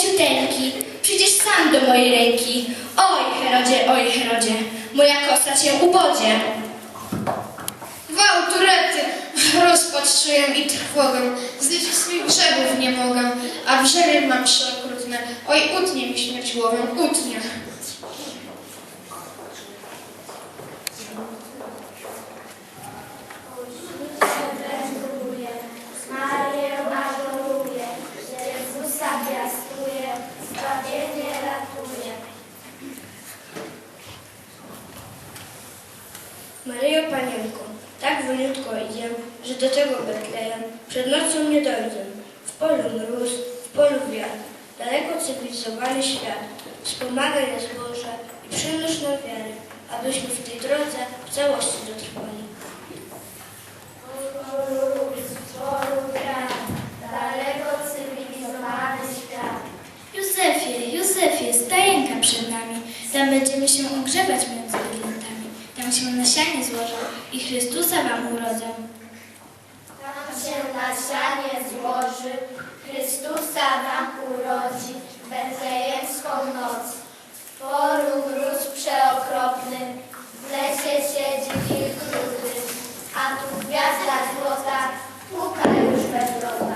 Ciuteńki, przyjdziesz sam do mojej ręki. Oj, Herodzie, oj, Herodzie, moja kosa cię ubodzie. Gwałturety, rozpacz czuję i trwogę, zliczyć swych grzechów nie mogę, a wrzeby mam przeokrutne. Oj, utnie mi śmierć głowę, utnie. Maryjo Panienko, tak wolniutko idzie, że do tego Betlejem przed nocą nie dojdę. W polu mróz, w polu wiatr, daleko cywilizowany świat. Wspomagaj nas Boże i przynoś nam abyśmy w tej drodze w całości dotrwali. Chrystusa wam urodzę. Tam się nasianie złoży, Chrystusa nam urodzi, betlejemską noc. Poru mróz przeokropny, w lesie siedzi wilk rudy, a tu gwiazda złota puka już we wrota.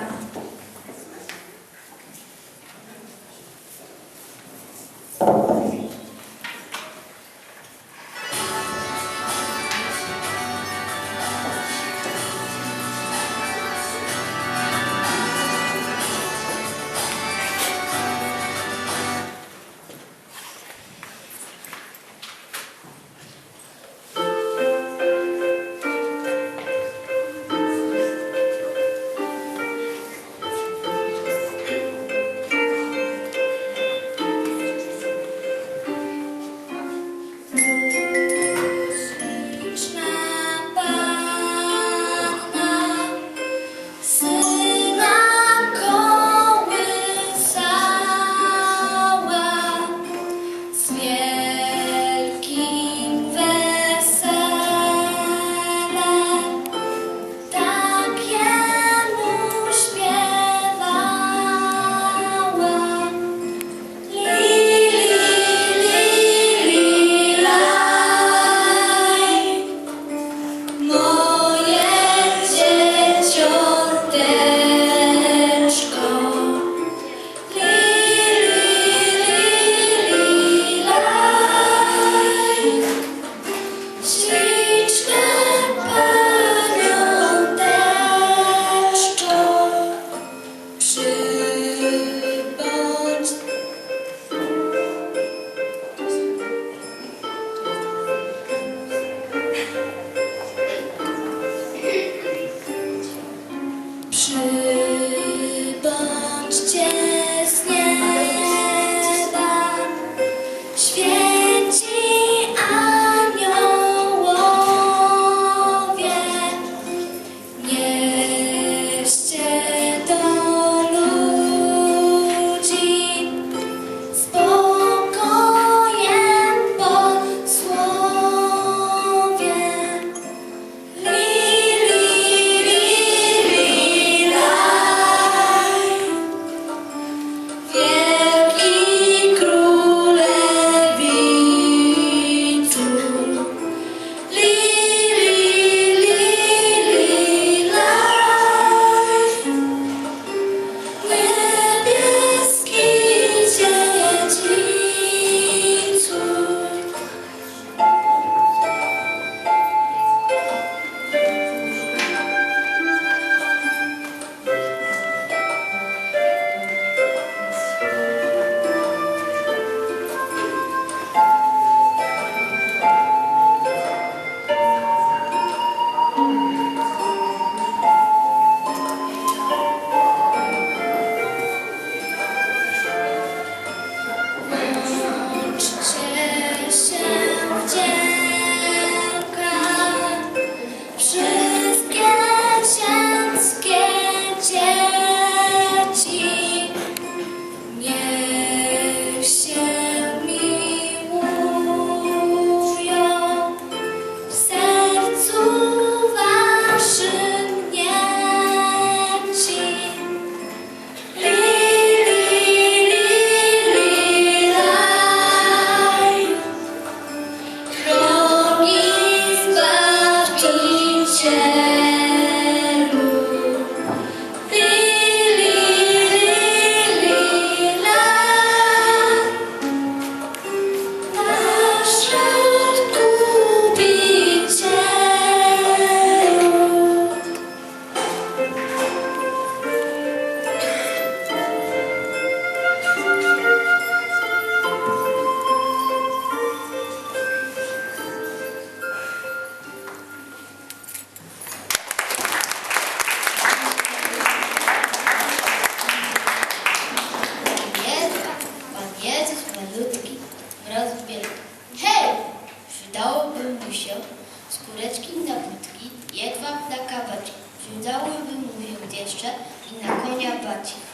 nie opłaci.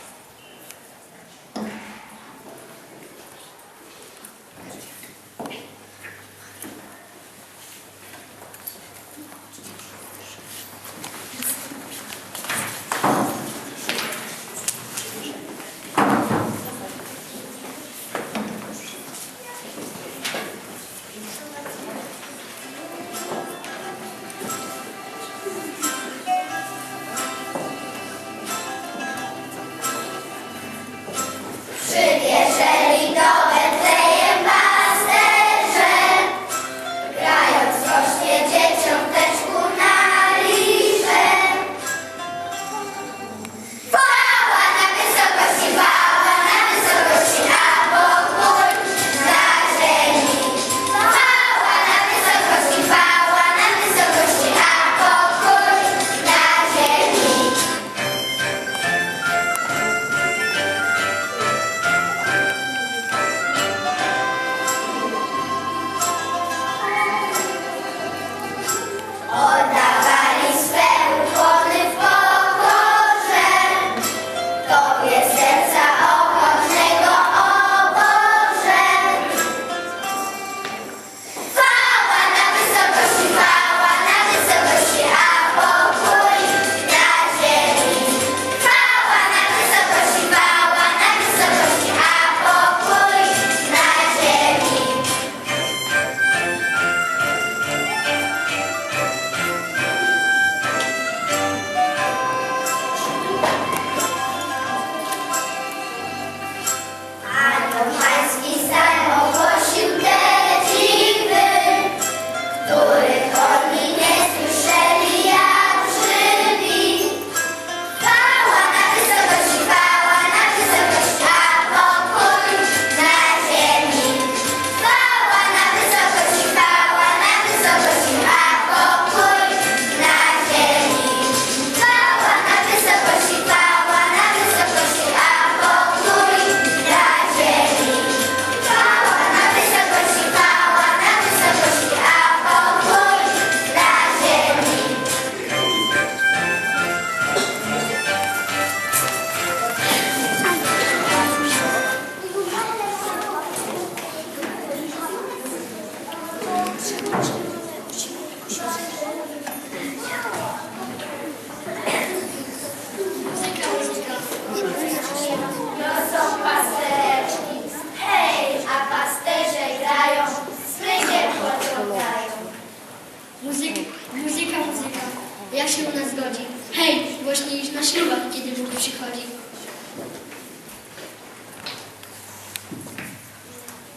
na ślubach, kiedy Bóg przychodzi.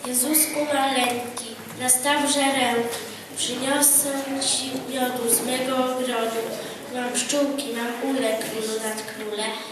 Jezus umarł lęki, nastawże ręki, przyniosę Ci miodu z mego ogrodu, mam pszczółki, mam ulek królu nad królem.